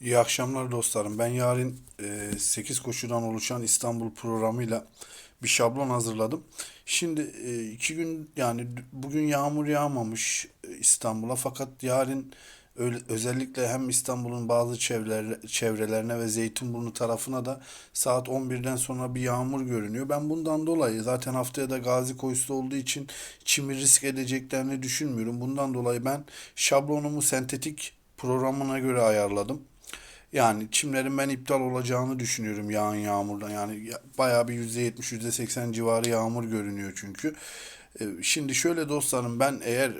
İyi akşamlar dostlarım. Ben yarın e, 8 koşudan oluşan İstanbul programıyla bir şablon hazırladım. Şimdi e, iki gün yani bugün yağmur yağmamış e, İstanbul'a fakat yarın özellikle hem İstanbul'un bazı çevreler, çevrelerine ve Zeytinburnu tarafına da saat 11'den sonra bir yağmur görünüyor. Ben bundan dolayı zaten haftaya da Gazi Koyusu olduğu için çimi risk edeceklerini düşünmüyorum. Bundan dolayı ben şablonumu sentetik programına göre ayarladım. Yani çimlerin ben iptal olacağını düşünüyorum yağan yağmurdan. Yani ya- bayağı bir %70, %80 civarı yağmur görünüyor çünkü. Ee, Şimdi şöyle dostlarım ben eğer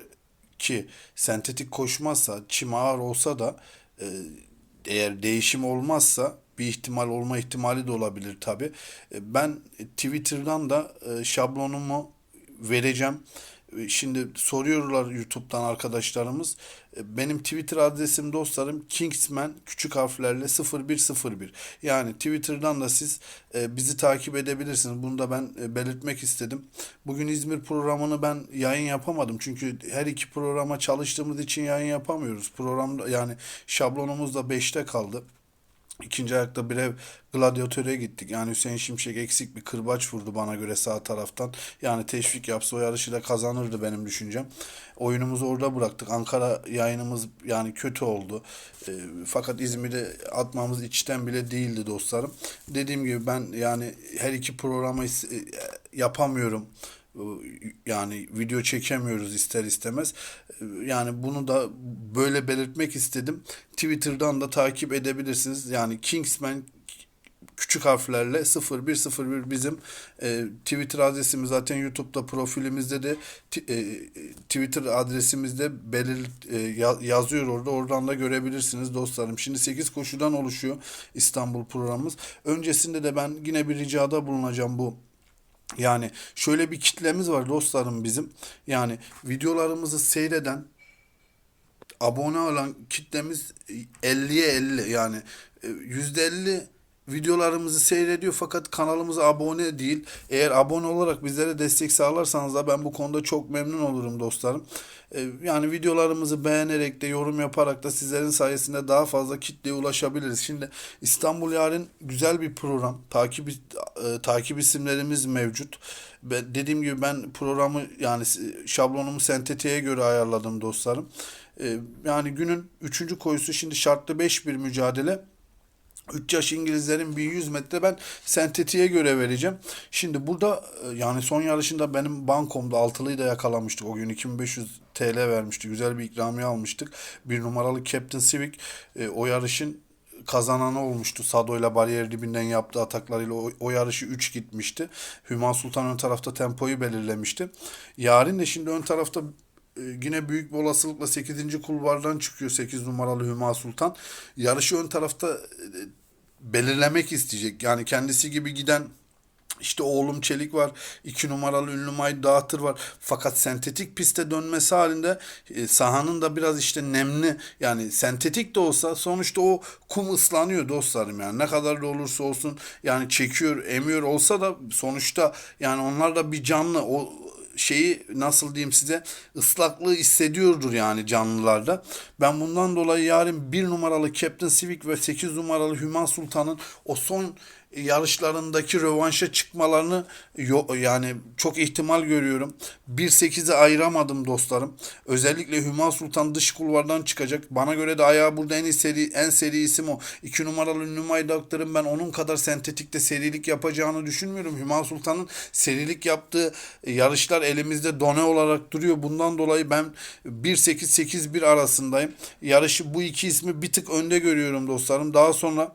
ki sentetik koşmazsa, çim ağır olsa da e, eğer değişim olmazsa bir ihtimal olma ihtimali de olabilir tabii. E, Ben Twitter'dan da e, şablonumu vereceğim. E, Şimdi soruyorlar YouTube'dan arkadaşlarımız. E, Benim Twitter adresim dostlarım Kingsman küçük harflerle 0101. Yani Twitter'dan da siz e, bizi takip edebilirsiniz. Bunu da ben belirtmek istedim. Bugün İzmir programını ben yayın yapamadım. Çünkü her iki programa çalıştığımız için yayın yapamıyoruz. Programda yani şablonumuz da 5'te kaldı. İkinci ayakta bir ev gladyatöre gittik. Yani Hüseyin Şimşek eksik bir kırbaç vurdu bana göre sağ taraftan. Yani teşvik yapsa o yarışı da kazanırdı benim düşüncem. Oyunumuzu orada bıraktık. Ankara yayınımız yani kötü oldu. E, fakat İzmir'e atmamız içten bile değildi dostlarım. Dediğim gibi ben yani her iki programı e, yapamıyorum yani video çekemiyoruz ister istemez. Yani bunu da böyle belirtmek istedim. Twitter'dan da takip edebilirsiniz. Yani Kingsman küçük harflerle 0101 bizim e, Twitter adresimiz zaten YouTube'da profilimizde de e, Twitter adresimizde belir e, ya- yazıyor orada oradan da görebilirsiniz dostlarım. Şimdi 8 koşudan oluşuyor İstanbul programımız. Öncesinde de ben yine bir ricada bulunacağım bu yani şöyle bir kitlemiz var dostlarım bizim. Yani videolarımızı seyreden abone olan kitlemiz 50'ye 50 yani e, %50 videolarımızı seyrediyor fakat kanalımıza abone değil. Eğer abone olarak bizlere destek sağlarsanız da ben bu konuda çok memnun olurum dostlarım. E, Yani videolarımızı beğenerek de yorum yaparak da sizlerin sayesinde daha fazla kitleye ulaşabiliriz. Şimdi İstanbul Yarın güzel bir program. Takip e, takip isimlerimiz mevcut. Ben, dediğim gibi ben programı yani şablonumu sentetiğe göre ayarladım dostlarım. E, Yani günün üçüncü koyusu şimdi şartlı 5 bir mücadele. 3 yaş İngilizlerin 1100 metre ben sentetiğe göre vereceğim. Şimdi burada e, yani son yarışında benim bankomda altılıyı da yakalamıştık. O gün 2500 TL vermişti. Güzel bir ikramiye almıştık. Bir numaralı Captain Civic e, o yarışın kazananı olmuştu. Sado ile bariyer dibinden yaptığı ataklarıyla o, o yarışı 3 gitmişti. Hüma Sultan ön tarafta tempoyu belirlemişti. Yarın de şimdi ön tarafta yine büyük bir olasılıkla 8. kulvardan çıkıyor 8 numaralı Hüma Sultan. Yarışı ön tarafta e, belirlemek isteyecek. Yani kendisi gibi giden işte oğlum Çelik var. iki numaralı ünlü May Dağıtır var. Fakat sentetik piste dönmesi halinde e, sahanın da biraz işte nemli yani sentetik de olsa sonuçta o kum ıslanıyor dostlarım yani. Ne kadar da olursa olsun yani çekiyor, emiyor olsa da sonuçta yani onlar da bir canlı o şeyi nasıl diyeyim size ıslaklığı hissediyordur yani canlılarda. Ben bundan dolayı yarın bir numaralı Captain Civic ve 8 numaralı Hüma Sultan'ın o son yarışlarındaki rövanşa çıkmalarını yani çok ihtimal görüyorum. 1-8'i ayıramadım dostlarım. Özellikle Hüma Sultan dış kulvardan çıkacak. Bana göre de ayağı burada en seri en seri isim o. 2 numaralı ünlü Maydaktar'ın ben onun kadar sentetikte serilik yapacağını düşünmüyorum. Hüma Sultan'ın serilik yaptığı yarışlar elimizde done olarak duruyor. Bundan dolayı ben 1-8-8-1 arasındayım. Yarışı bu iki ismi bir tık önde görüyorum dostlarım. Daha sonra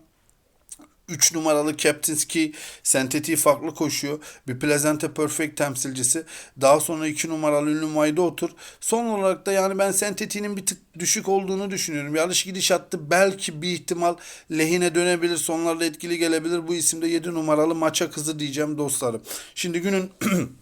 3 numaralı Captainski sentetiği farklı koşuyor. Bir Plezante Perfect temsilcisi. Daha sonra 2 numaralı ünlü Mayda otur. Son olarak da yani ben sentetiğinin bir tık düşük olduğunu düşünüyorum. Yarış gidişatı belki bir ihtimal lehine dönebilir. Sonlarda etkili gelebilir. Bu isimde 7 numaralı maça kızı diyeceğim dostlarım. Şimdi günün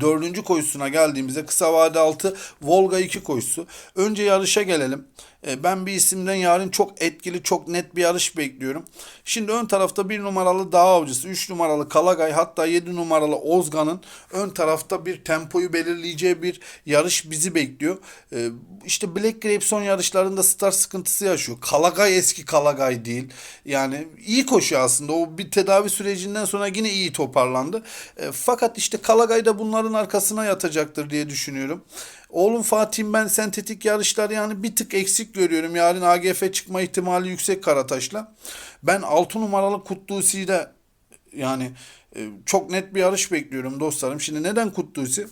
Dördüncü koşusuna geldiğimizde kısa vade altı Volga 2 koşusu. Önce yarışa gelelim. E, ben bir isimden yarın çok etkili, çok net bir yarış bekliyorum. Şimdi ön tarafta bir numaralı Dağ Avcısı, 3 numaralı Kalagay, hatta 7 numaralı Ozgan'ın ön tarafta bir tempoyu belirleyeceği bir yarış bizi bekliyor. E, işte Black Grape son yarışlarında star sıkıntısı yaşıyor. Kalagay eski Kalagay değil. Yani iyi koşuyor aslında. O bir tedavi sürecinden sonra yine iyi toparlandı. E, fakat işte Kalagay da bunların arkasına yatacaktır diye düşünüyorum. Oğlum Fatih'im ben sentetik yarışlar yani bir tık eksik görüyorum. Yarın AGF çıkma ihtimali yüksek Karataş'la. Ben 6 numaralı Kutlusi'de yani e, çok net bir yarış bekliyorum dostlarım. Şimdi neden Kutlusi?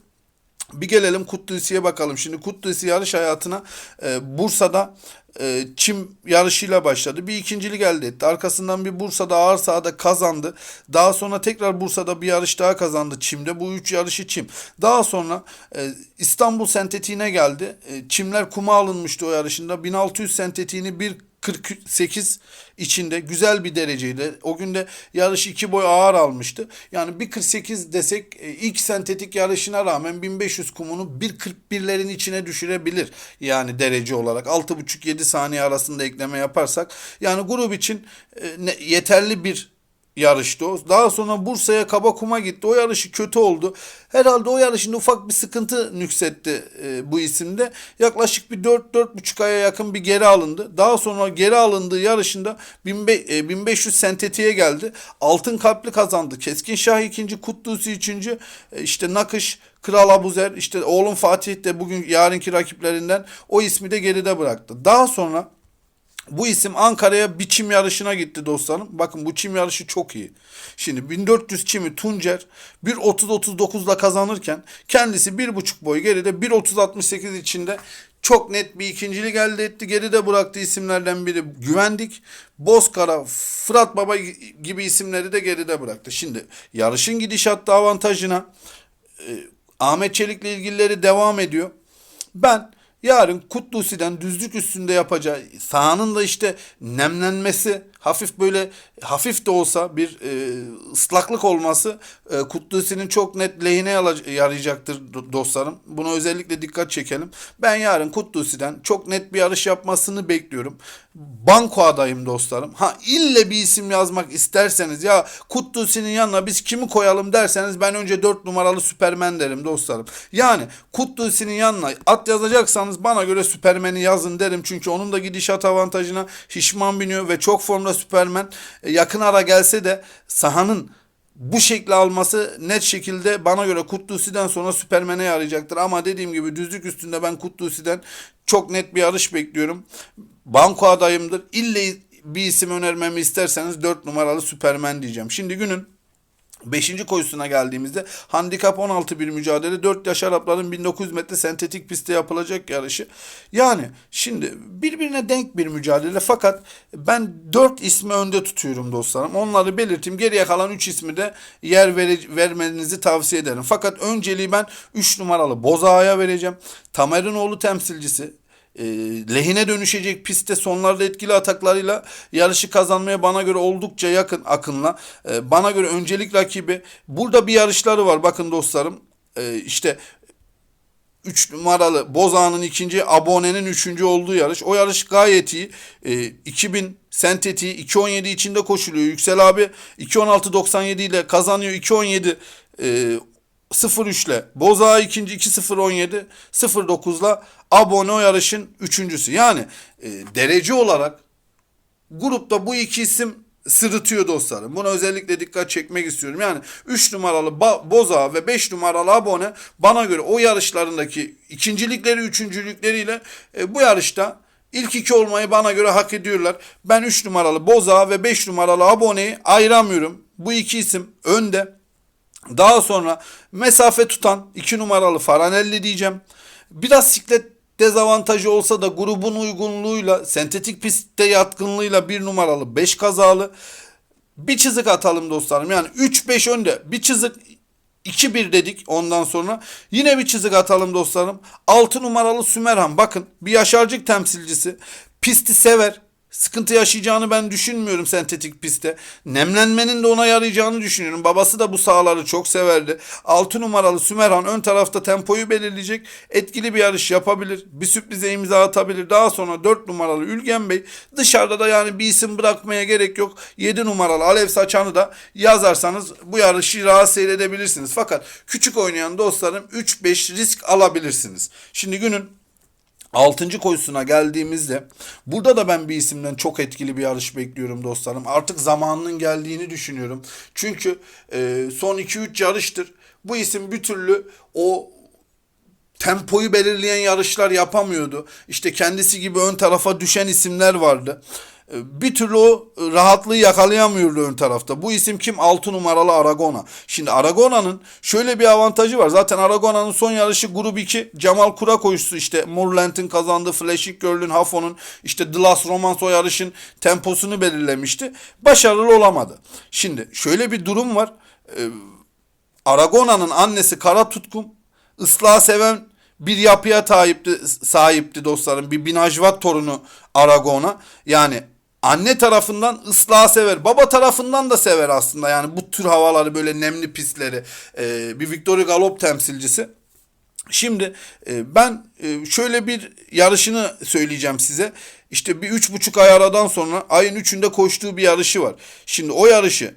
Bir gelelim Kutlusi'ye bakalım. Şimdi Kutlusi yarış hayatına e, Bursa'da e, çim yarışıyla başladı. Bir ikincilik elde etti. Arkasından bir Bursa'da ağır sahada kazandı. Daha sonra tekrar Bursa'da bir yarış daha kazandı çimde. Bu üç yarışı çim. Daha sonra e, İstanbul sentetiğine geldi. E, çimler kuma alınmıştı o yarışında. 1600 sentetiğini bir 48 içinde güzel bir dereceyle o gün de yarış iki boy ağır almıştı. Yani bir 48 desek e, ilk sentetik yarışına rağmen 1500 kumunu 1.41'lerin içine düşürebilir. Yani derece olarak 6.5-7 saniye arasında ekleme yaparsak yani grup için e, yeterli bir yarıştı o. Daha sonra Bursa'ya kaba kuma gitti. O yarışı kötü oldu. Herhalde o yarışında ufak bir sıkıntı nüksetti e, bu isimde. Yaklaşık bir 4-4,5 aya yakın bir geri alındı. Daha sonra geri alındığı yarışında 1500 e, sentetiğe geldi. Altın kalpli kazandı. Keskin Şah ikinci, Kutlusi üçüncü. E, işte Nakış, Kral Abuzer, işte oğlum Fatih de bugün yarınki rakiplerinden o ismi de geride bıraktı. Daha sonra bu isim Ankara'ya bir çim yarışına gitti dostlarım. Bakın bu çim yarışı çok iyi. Şimdi 1400 çimi Tuncer 1.30-39'la kazanırken kendisi 1.5 boy geride 1.30-68 içinde çok net bir ikincilik elde etti. Geride bıraktığı isimlerden biri Güvendik. Bozkara, Fırat Baba gibi isimleri de geride bıraktı. Şimdi yarışın gidişatı avantajına e, Ahmet Çelik'le ilgilileri devam ediyor. Ben yarın Kutlusi'den düzlük üstünde yapacağı sahanın da işte nemlenmesi hafif böyle hafif de olsa bir e, ıslaklık olması e, Kutlusi'nin çok net lehine yarayacaktır dostlarım. Buna özellikle dikkat çekelim. Ben yarın Kutlusi'den çok net bir yarış yapmasını bekliyorum. Banko adayım dostlarım. Ha ille bir isim yazmak isterseniz ya Kutlusi'nin yanına biz kimi koyalım derseniz ben önce 4 numaralı Süpermen derim dostlarım. Yani Kutlusi'nin yanına at yazacaksanız bana göre Süpermen'i yazın derim. Çünkü onun da gidişat avantajına Hişman biniyor ve çok formda Süpermen e, yakın ara gelse de sahanın bu şekli alması net şekilde bana göre Kutlusi'den sonra Süpermen'e yarayacaktır. Ama dediğim gibi düzlük üstünde ben Kutlusi'den çok net bir yarış bekliyorum. Banko adayımdır. İlle bir isim önermemi isterseniz 4 numaralı Süpermen diyeceğim. Şimdi günün Beşinci koşusuna geldiğimizde handikap 16 bir mücadele 4 yaş Arapların 1900 metre sentetik pistte yapılacak yarışı. Yani şimdi birbirine denk bir mücadele fakat ben 4 ismi önde tutuyorum dostlarım. Onları belirteyim. Geriye kalan 3 ismi de yer vere, vermenizi tavsiye ederim. Fakat önceliği ben 3 numaralı Bozağa'ya vereceğim. Tamer'in oğlu temsilcisi e, lehine dönüşecek pistte sonlarda etkili ataklarıyla yarışı kazanmaya bana göre oldukça yakın Akın'la. E, bana göre öncelik rakibi. Burada bir yarışları var bakın dostlarım. E, işte 3 numaralı Bozağ'ın ikinci, Abone'nin üçüncü olduğu yarış. O yarış gayet iyi. E, 2000 sentetiği 2.17 içinde koşuluyor. Yüksel abi 2.16.97 ile kazanıyor. 2.17 e, 0-3 ile Boza ikinci 2-0-17 0-9 ile abone yarışın üçüncüsü. Yani e, derece olarak grupta bu iki isim sırıtıyor dostlarım. Buna özellikle dikkat çekmek istiyorum. Yani 3 numaralı Boza ve 5 numaralı abone bana göre o yarışlarındaki ikincilikleri, üçüncülükleriyle e, bu yarışta ilk iki olmayı bana göre hak ediyorlar. Ben 3 numaralı Boza ve 5 numaralı aboneyi ayıramıyorum. Bu iki isim önde. Daha sonra mesafe tutan 2 numaralı Faranelli diyeceğim. Biraz siklet dezavantajı olsa da grubun uygunluğuyla, sentetik pistte yatkınlığıyla bir numaralı 5 kazalı. Bir çizik atalım dostlarım. Yani 3-5 önde. Bir çizik 2-1 dedik ondan sonra. Yine bir çizik atalım dostlarım. 6 numaralı Sümerhan. Bakın bir yaşarcık temsilcisi. Pisti sever sıkıntı yaşayacağını ben düşünmüyorum sentetik pistte. Nemlenmenin de ona yarayacağını düşünüyorum. Babası da bu sahaları çok severdi. 6 numaralı Sümerhan ön tarafta tempoyu belirleyecek. Etkili bir yarış yapabilir. Bir sürprize imza atabilir. Daha sonra 4 numaralı Ülgen Bey dışarıda da yani bir isim bırakmaya gerek yok. 7 numaralı Alev Saçan'ı da yazarsanız bu yarışı rahat seyredebilirsiniz. Fakat küçük oynayan dostlarım 3-5 risk alabilirsiniz. Şimdi günün 6. koşusuna geldiğimizde burada da ben bir isimden çok etkili bir yarış bekliyorum dostlarım. Artık zamanının geldiğini düşünüyorum. Çünkü e, son 2-3 yarıştır bu isim bir türlü o tempoyu belirleyen yarışlar yapamıyordu. İşte kendisi gibi ön tarafa düşen isimler vardı. E, Bir türlü o rahatlığı yakalayamıyordu ön tarafta. Bu isim kim? 6 numaralı Aragona. Şimdi Aragona'nın şöyle bir avantajı var. Zaten Aragona'nın son yarışı grup 2 Cemal Kura koşusu işte Moorland'in kazandığı Flashing Girl'ün Hafon'un işte The Last Romance o yarışın temposunu belirlemişti. Başarılı olamadı. Şimdi şöyle bir durum var. E, Aragona'nın annesi Kara Tutkum ıslah seven bir yapıya sahipti, sahipti dostlarım. Bir binajvat torunu Aragona. Yani anne tarafından ıslah sever. Baba tarafından da sever aslında. Yani bu tür havaları böyle nemli pistleri. Ee, bir Victoria Galop temsilcisi. Şimdi e, ben e, şöyle bir yarışını söyleyeceğim size. İşte bir üç buçuk ay aradan sonra ayın üçünde koştuğu bir yarışı var. Şimdi o yarışı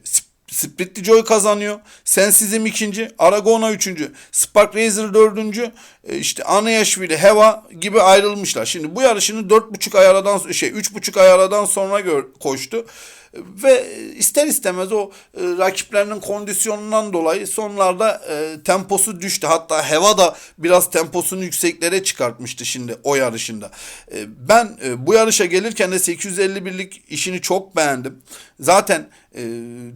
Spritly Joy kazanıyor. Sensizm ikinci. Aragona üçüncü. Spark Razer dördüncü. E, işte Anayaşvili, Heva gibi ayrılmışlar. Şimdi bu yarışını dört buçuk ay aradan şey üç buçuk ay aradan sonra gör, koştu. Ve ister istemez o e, rakiplerinin kondisyonundan dolayı sonlarda e, temposu düştü. Hatta Heva da biraz temposunu yükseklere çıkartmıştı şimdi o yarışında. E, ben bu yarışa gelirken de 851'lik işini çok beğendim. Zaten e,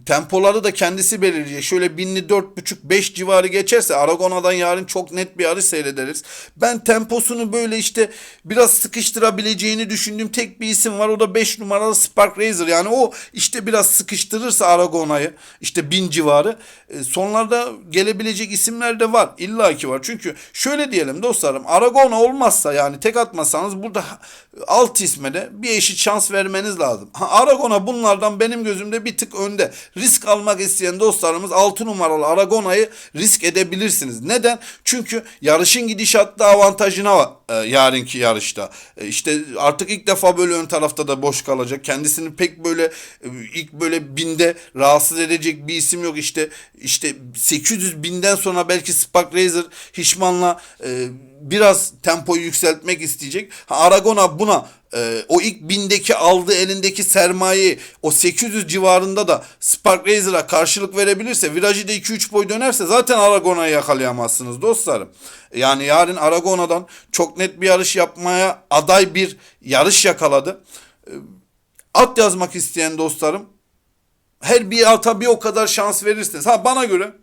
tempoları da kendisi belirleyecek. Şöyle binli 4.5-5 civarı geçerse Aragona'dan yarın çok net bir yarış seyrederiz. Ben temposunu böyle işte biraz sıkıştırabileceğini düşündüğüm tek bir isim var. O da 5 numaralı Spark Razer. Yani o işte biraz sıkıştırırsa Aragona'yı işte bin civarı. E, sonlarda gelebilecek isimler de var. İlla ki var. Çünkü şöyle diyelim dostlarım Aragona olmazsa yani tek atmasanız burada alt isme de bir eşit şans vermeniz lazım. Aragona bunlardan benim gözümde bir tık önde. Risk almak isteyen dostlarımız 6 numaralı Aragona'yı risk edebilirsiniz. Neden? Çünkü yarışın gidişatta avantajına var e, yarınki yarışta. E, işte artık ilk defa böyle ön tarafta da boş kalacak. Kendisini pek böyle ilk böyle binde rahatsız edecek bir isim yok. İşte işte 800 binden sonra belki Spark Razer Hişman'la e, biraz tempoyu yükseltmek isteyecek. Ha, Aragona buna e, o ilk bindeki aldığı elindeki sermayeyi o 800 civarında da Spark Razer'a karşılık verebilirse virajı da 2-3 boy dönerse zaten Aragona'yı yakalayamazsınız dostlarım. Yani yarın Aragona'dan çok net bir yarış yapmaya aday bir yarış yakaladı. E, at yazmak isteyen dostlarım her bir ata bir o kadar şans verirsiniz. Ha bana göre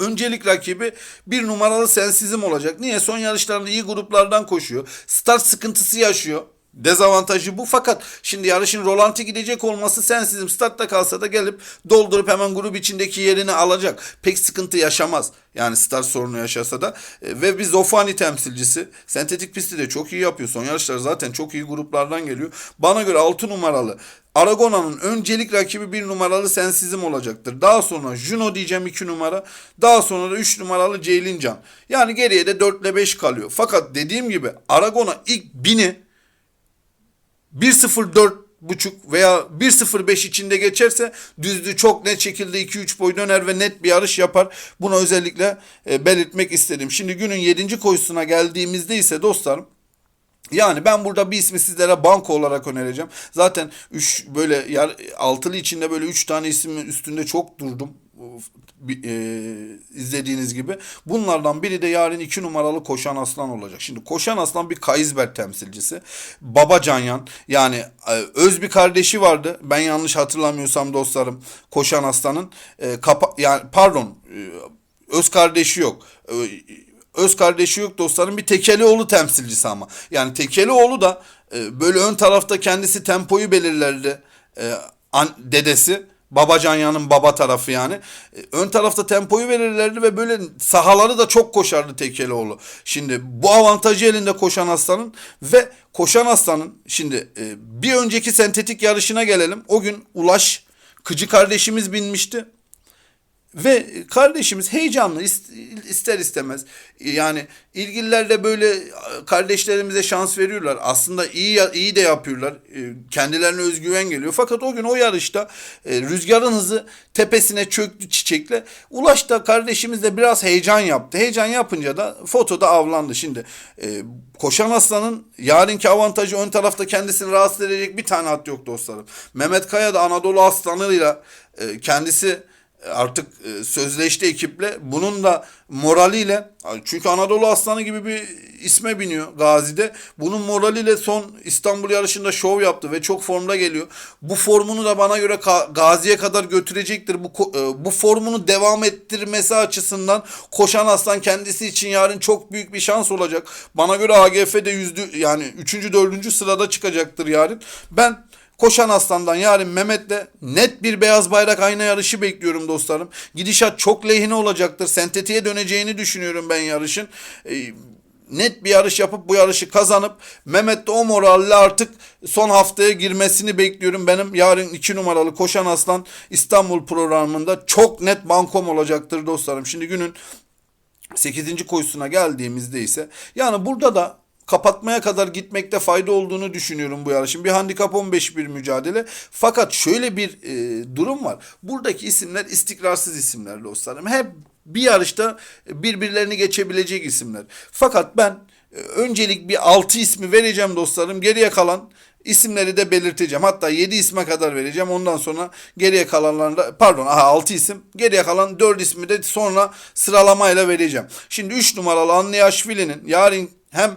Öncelik rakibi bir numaralı sensizim olacak. Niye? Son yarışlarında iyi gruplardan koşuyor. Start sıkıntısı yaşıyor. Dezavantajı bu fakat şimdi yarışın rolanti gidecek olması sensizim startta kalsa da gelip doldurup hemen grup içindeki yerini alacak. Pek sıkıntı yaşamaz. Yani start sorunu yaşasa da e, ve bir Zofani temsilcisi sentetik pisti de çok iyi yapıyor. Son yarışlar zaten çok iyi gruplardan geliyor. Bana göre 6 numaralı Aragona'nın öncelik rakibi bir numaralı sensizim olacaktır. Daha sonra Juno diyeceğim 2 numara. Daha sonra da 3 numaralı Ceylincan. Yani geriye de 4 ile 5 kalıyor. Fakat dediğim gibi Aragona ilk bini 1.04 buçuk veya 1.05 içinde geçerse düzlüğü çok net şekilde 2-3 boy döner ve net bir yarış yapar. Bunu özellikle e, belirtmek istedim. Şimdi günün 7. koşusuna geldiğimizde ise dostlarım yani ben burada bir ismi sizlere banko olarak önereceğim. Zaten üç böyle yer, altılı içinde böyle üç tane ismin üstünde çok durdum e, izlediğiniz gibi. Bunlardan biri de yarın iki numaralı Koşan Aslan olacak. Şimdi Koşan Aslan bir Kaysberg temsilcisi. Baba Canyan yani e, öz bir kardeşi vardı. Ben yanlış hatırlamıyorsam dostlarım Koşan Aslan'ın e, kapa yani pardon e, öz kardeşi yok. E, öz kardeşi yok dostlarım bir Tekelioğlu temsilcisi ama. Yani Tekelioğlu da e, böyle ön tarafta kendisi tempoyu belirlerdi. E, an, dedesi Babacanya'nın baba tarafı yani. E, Ön tarafta tempoyu verirlerdi ve böyle sahaları da çok koşardı Tekelioğlu. Şimdi bu avantajı elinde koşan aslanın ve koşan aslanın şimdi e, bir önceki sentetik yarışına gelelim. O gün Ulaş Kıcı kardeşimiz binmişti. Ve kardeşimiz heyecanlı ist- ister istemez yani ilgililer de böyle kardeşlerimize şans veriyorlar. Aslında iyi iyi de yapıyorlar. E, Kendilerine özgüven geliyor. Fakat o gün o yarışta e, rüzgarın hızı tepesine çöktü çiçekle. Ulaş da kardeşimiz de biraz heyecan yaptı. Heyecan yapınca da fotoda avlandı. Şimdi e, koşan aslanın yarınki avantajı ön tarafta kendisini rahatsız edecek bir tane at yok dostlarım. Mehmet Kaya da Anadolu aslanıyla e, kendisi artık e, sözleşti ekiple. Bunun da moraliyle çünkü Anadolu Aslanı gibi bir isme biniyor Gazi'de. Bunun moraliyle son İstanbul yarışında şov yaptı ve çok formda geliyor. Bu formunu da bana göre Gazi'ye kadar götürecektir. Bu e, bu formunu devam ettirmesi açısından koşan aslan kendisi için yarın çok büyük bir şans olacak. Bana göre AGF'de yüzdü yani 3. 4. sırada çıkacaktır yarın. Ben Koşan Aslan'dan yarın Mehmet'le net bir beyaz bayrak ayna yarışı bekliyorum dostlarım. Gidişat çok lehine olacaktır. Sentetiğe döneceğini düşünüyorum ben yarışın. Ee, net bir yarış yapıp bu yarışı kazanıp Mehmet de o moralle artık son haftaya girmesini bekliyorum. Benim yarın 2 numaralı Koşan Aslan İstanbul programında çok net bankom olacaktır dostlarım. Şimdi günün 8. koşusuna geldiğimizde ise yani burada da kapatmaya kadar gitmekte fayda olduğunu düşünüyorum bu yarışın. Bir handikap 15 bir mücadele. Fakat şöyle bir e, durum var. Buradaki isimler istikrarsız isimler dostlarım. Hep bir yarışta birbirlerini geçebilecek isimler. Fakat ben e, öncelik bir 6 ismi vereceğim dostlarım. Geriye kalan isimleri de belirteceğim. Hatta 7 isme kadar vereceğim. Ondan sonra geriye kalanlarda pardon aha 6 isim. Geriye kalan 4 ismi de sonra sıralamayla vereceğim. Şimdi 3 numaralı Anliyashvili'nin yarın hem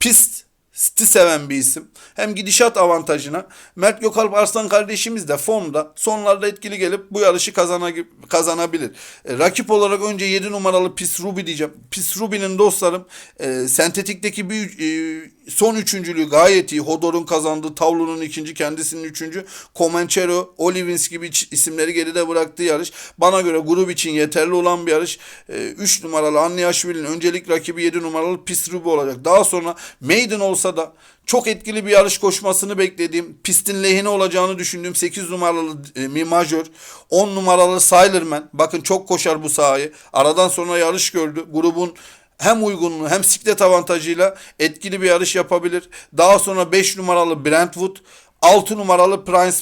pist sti seven bir isim. Hem gidişat avantajına. Mert Gökalp Arslan kardeşimiz de formda sonlarda etkili gelip bu yarışı kazana, kazanabilir. E, rakip olarak önce 7 numaralı Pis Ruby diyeceğim. Pis Ruby'nin dostlarım e, sentetikteki bir e, son üçüncülüğü gayet iyi. Hodor'un kazandığı, Tavlu'nun ikinci, kendisinin üçüncü. Comanchero, Olivins gibi isimleri geride bıraktığı yarış. Bana göre grup için yeterli olan bir yarış. 3 numaralı Anliyashvili'nin öncelik rakibi 7 numaralı Pis Ruby olacak. Daha sonra Maiden olsa da çok etkili bir yarış koşmasını beklediğim, pistin lehine olacağını düşündüğüm 8 numaralı e, Mi Major, 10 numaralı Silerman. Bakın çok koşar bu sahayı. Aradan sonra yarış gördü. Grubun hem uygunluğu hem siklet avantajıyla etkili bir yarış yapabilir. Daha sonra 5 numaralı Brentwood, 6 numaralı Prince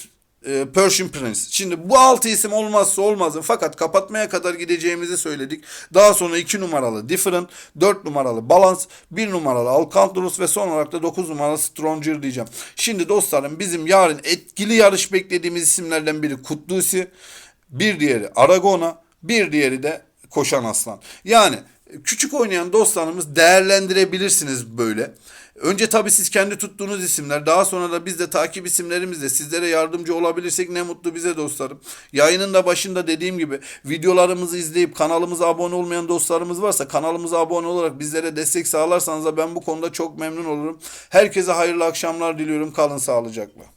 e, Persian Prince. Şimdi bu altı isim olmazsa olmazım. Fakat kapatmaya kadar gideceğimizi söyledik. Daha sonra 2 numaralı Different, 4 numaralı Balance, 1 numaralı Alcantara ve son olarak da 9 numaralı Stronger diyeceğim. Şimdi dostlarım bizim yarın etkili yarış beklediğimiz isimlerden biri Kutlusi, bir diğeri Aragona, bir diğeri de Koşan Aslan. Yani küçük oynayan dostlarımız değerlendirebilirsiniz böyle. Önce tabii siz kendi tuttuğunuz isimler, daha sonra da biz de takip isimlerimizle sizlere yardımcı olabilirsek ne mutlu bize dostlarım. Yayının da başında dediğim gibi videolarımızı izleyip kanalımıza abone olmayan dostlarımız varsa kanalımıza abone olarak bizlere destek sağlarsanız da ben bu konuda çok memnun olurum. Herkese hayırlı akşamlar diliyorum. Kalın sağlıcakla.